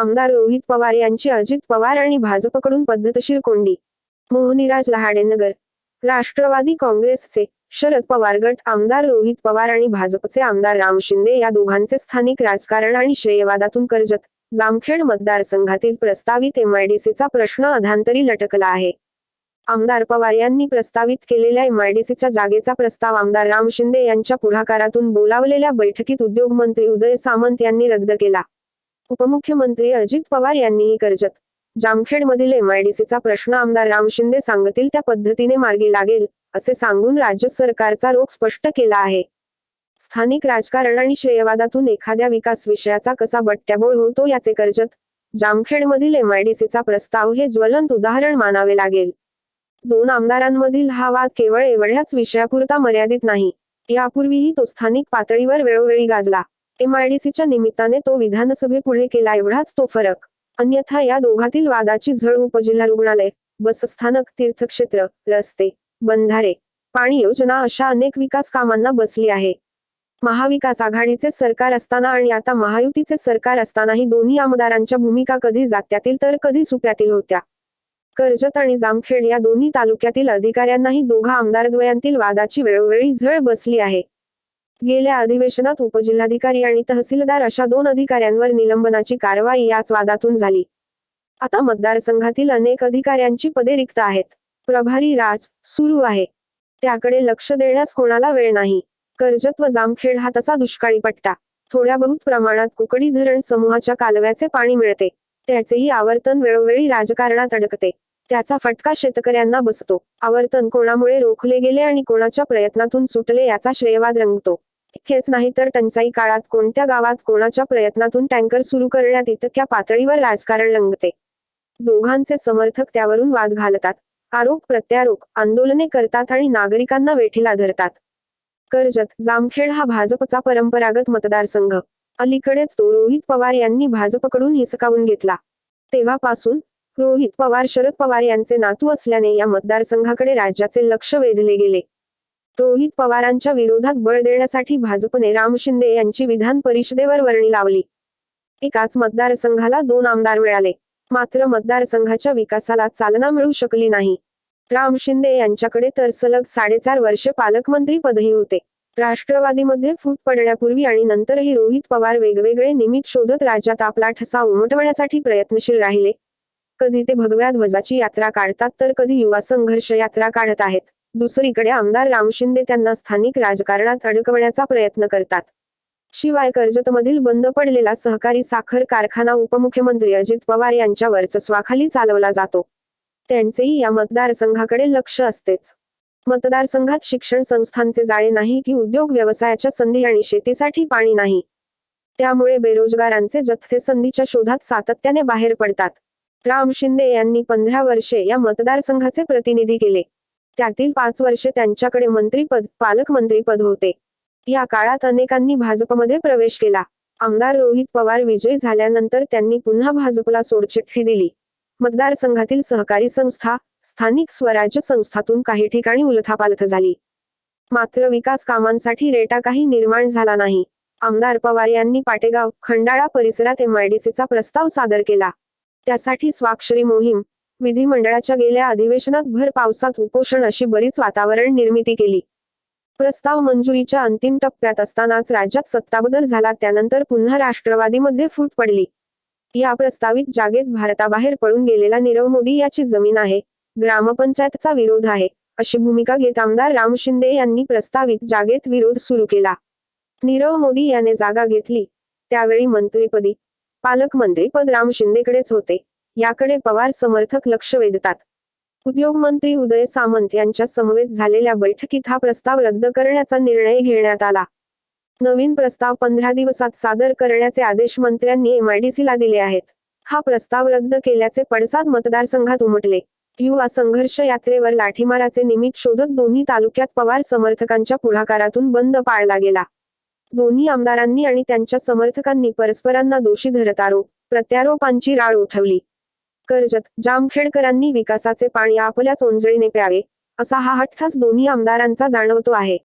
आमदार रोहित पवार यांची अजित पवार आणि भाजपकडून पद्धतशीर कोंडी. मोहनीराज लहाडेनगर. राष्ट्रवादी काँग्रेसचे शरद पवार गट आमदार रोहित पवार आणि भाजपचे आमदार राम शिंदे या दोघांचे स्थानिक राजकारण आणि श्रेयवादातून कर्जत. जामखेड मतदारसंघातील प्रस्तावित एमआयडीसीचा प्रश्न अधांतरी लटकला आहे. आमदार पवार यांनी प्रस्तावित केलेल्या एमआयडीसीच्या जागेचा प्रस्ताव आमदार राम शिंदे यांच्या पुढाकारातून बोलावलेल्या बैठकीत उद्योगमंत्री उदय सामंत यांनी रद्द केला. उपमुख्यमंत्री अजित पवार यांनीही कर्जत. जामखेडमधील एमआयडीसीचा प्रश्न आमदार राम शिंदे सांगतील त्या पद्धतीने मार्गी लागेल असे सांगून राज्य सरकारचा रोख स्पष्ट केला आहे. स्थानिक राजकारण आणि श्रेयवादातून एखाद्या विकास विषयाचा कसा बट्ट्याबोळ होतो याचे कर्जत जामखेडमधील एमआयडीसीचा प्रस्ताव हे ज्वलंत उदाहरण मानावे लागेल. दोन आमदारांमधील हा वाद केवळ एवढ्याच विषयापुरता मर्यादित नाही यापूर्वीही तो स्थानिक पातळीवर वेळोवेळी गाजला. एमआयडीसीच्या निमित्ताने तो विधानसभेपुढे केला एवढाच तो फरक. अन्यथा या दोघातील वादाची झळ उपजिल्हा रुग्णालय बसस्थानक तीर्थक्षेत्र रस्ते बंधारे पाणी योजना अशा अनेक विकास कामांना बसली आहे. महाविकास आघाडीचे सरकार असताना आणि आता महायुतीचे सरकार असतानाही दोन्ही आमदारांच्या भूमिका कधी जात्यातील तर कधी सुप्यातील होत्या. कर्जत आणि जामखेड या दोन्ही तालुक्यातील अधिकाऱ्यांनाही दोघा आमदारद्वयांतील वादाची वेळोवेळी झळ बसली आहे. गेल्या अधिवेशनात उपजिल्हाधिकारी आणि तहसीलदार अशा दोन अधिकाऱ्यांवर निलंबनाची कारवाई याच वादातून झाली. आता मतदारसंघातील अनेक अधिकाऱ्यांची पदे रिक्त आहेत. प्रभारी राज सुरू आहे. त्याकडे लक्ष देण्यास कोणाला वेळ नाही. कर्जत व जामखेड हा तसा दुष्काळी पट्टा. थोड्या बहुत प्रमाणात कुकडी धरण समूहाच्या कालव्याचे पाणी मिळते. त्याचेही आवर्तन वेळोवेळी राजकारणात अडकते. त्याचा फटका शेतकऱ्यांना बसतो. आवर्तन कोणामुळे रोखले गेले आणि कोणाच्या प्रयत्नातून सुटले याचा श्रेयवाद रंगतो. हेच नाही तर टंचाई काळात कोणत्या गावात कोणाच्या प्रयत्नातून टँकर सुरू करण्यात इतक्या पातळीवर राजकारण लंगते दोघांचे समर्थक त्यावरून वाद घालतात. आरोप प्रत्यारोप आंदोलने करतात आणि नागरिकांना वेठीला धरतात कर्जत जामखेड हा भाजपचा परंपरागत मतदारसंघ. अलीकडेच तो रोहित पवार यांनी भाजपकडून हिसकावून घेतला. तेव्हापासून रोहित पवार शरद पवार यांचे नातू असल्याने या मतदारसंघाकडे राज्याचे लक्ष वेधले गेले. रोहित पवारांच्या विरोधात बळ देण्यासाठी भाजपने राम शिंदे यांची विधान परिषदेवर वर्णी लावली. एकाच मतदारसंघाला दोन आमदार मिळाले. मात्र मतदारसंघाच्या विकासाला चालना मिळू शकली नाही. राम शिंदे यांच्याकडे तर सलग साडेचार वर्षे पालकमंत्री पदही होते. राष्ट्रवादीमध्ये फूट पडण्यापूर्वी आणि नंतरही रोहित पवार वेगवेगळे निमित्त शोधत राज्यात आपला ठसा उमटवण्यासाठी प्रयत्नशील राहिले. कधी ते भगव्या ध्वजाची यात्रा काढतात तर कधी युवा संघर्ष यात्रा काढत आहेत. दुसरीकडे आमदार राम शिंदे त्यांना स्थानिक राजकारणात अडकवण्याचा प्रयत्न करतात. शिवाय कर्जतमधील बंद पडलेला सहकारी साखर कारखाना उपमुख्यमंत्री अजित पवार यांच्या वर्चस्वाखाली चालवला जातो. त्यांचेही या मतदारसंघाकडे लक्ष असतेच. मतदारसंघात शिक्षण संस्थांचे जाळे नाही की उद्योग व्यवसायाच्या संधी आणि शेतीसाठी पाणी नाही. त्यामुळे बेरोजगारांचे जथ्थे संधीच्या शोधात सातत्याने बाहेर पडतात. राम शिंदे यांनी पंधरा वर्षे या मतदारसंघाचे प्रतिनिधी केले. त्यातील पाच वर्षे त्यांच्याकडे मंत्रीपद पालकमंत्रीपद होते. या काळात अनेकांनी भाजपमध्ये प्रवेश केला. आमदार रोहित पवार विजयी झाल्यानंतर त्यांनी पुन्हा भाजपला सोडचिठ्ठी दिली. मतदारसंघातील सहकारी संस्था स्थानिक स्वराज्य संस्थातून काही ठिकाणी उलथापालथ झाली. मात्र विकास कामांसाठी रेटा काही निर्माण झाला नाही. आमदार पवार यांनी पाटेगाव खंडाळा परिसरात एमआयडीसीचा प्रस्ताव सादर केला. त्यासाठी स्वाक्षरी मोहीम विधिमंडळाच्या गेल्या अधिवेशनात भर पावसात उपोषण अशी बरीच वातावरण निर्मिती केली. प्रस्ताव मंजुरीच्या अंतिम टप्प्यात असतानाच राज्यात सत्ताबदल झाला त्यानंतर पुन्हा राष्ट्रवादीमध्ये फूट पडली. या प्रस्तावित जागेत भारताबाहेर पळून गेलेला नीरव मोदी याची जमीन आहे ग्रामपंचायतचा विरोध आहे अशी भूमिका घेत आमदार राम शिंदे यांनी प्रस्तावित जागेत विरोध सुरू केला. नीरव मोदी याने जागा घेतली त्यावेळी मंत्रीपदी पालकमंत्रीपद राम शिंदेकडेच होते. याकडे पवार समर्थक लक्ष वेधतात. उद्योगमंत्री उदय सामंत यांच्या समवेत झालेल्या बैठकीत हा प्रस्ताव रद्द करण्याचा निर्णय घेण्यात आला. नवीन प्रस्ताव पंधरा दिवसात सादर करण्याचे आदेश मंत्र्यांनी एमआयडीसीला दिले आहेत. हा प्रस्ताव रद्द केल्याचे पडसाद मतदारसंघात उमटले. युवा संघर्ष यात्रेवर लाठीमाराचे निमित्त शोधत दोन्ही तालुक्यात पवार समर्थकांच्या पुढाकारातून बंद पाळला गेला. दोन्ही आमदारांनी आणि त्यांच्या समर्थकांनी परस्परांना दोषी धरत आरोप प्रत्यारोपांची राळ उठवली. कर्जत जामखेडकरांनी विकासाचे पाणी आपल्या चोंजळीने प्यावे असा हा हट्टाच दोन्ही आमदारांचा जाणवतो आहे.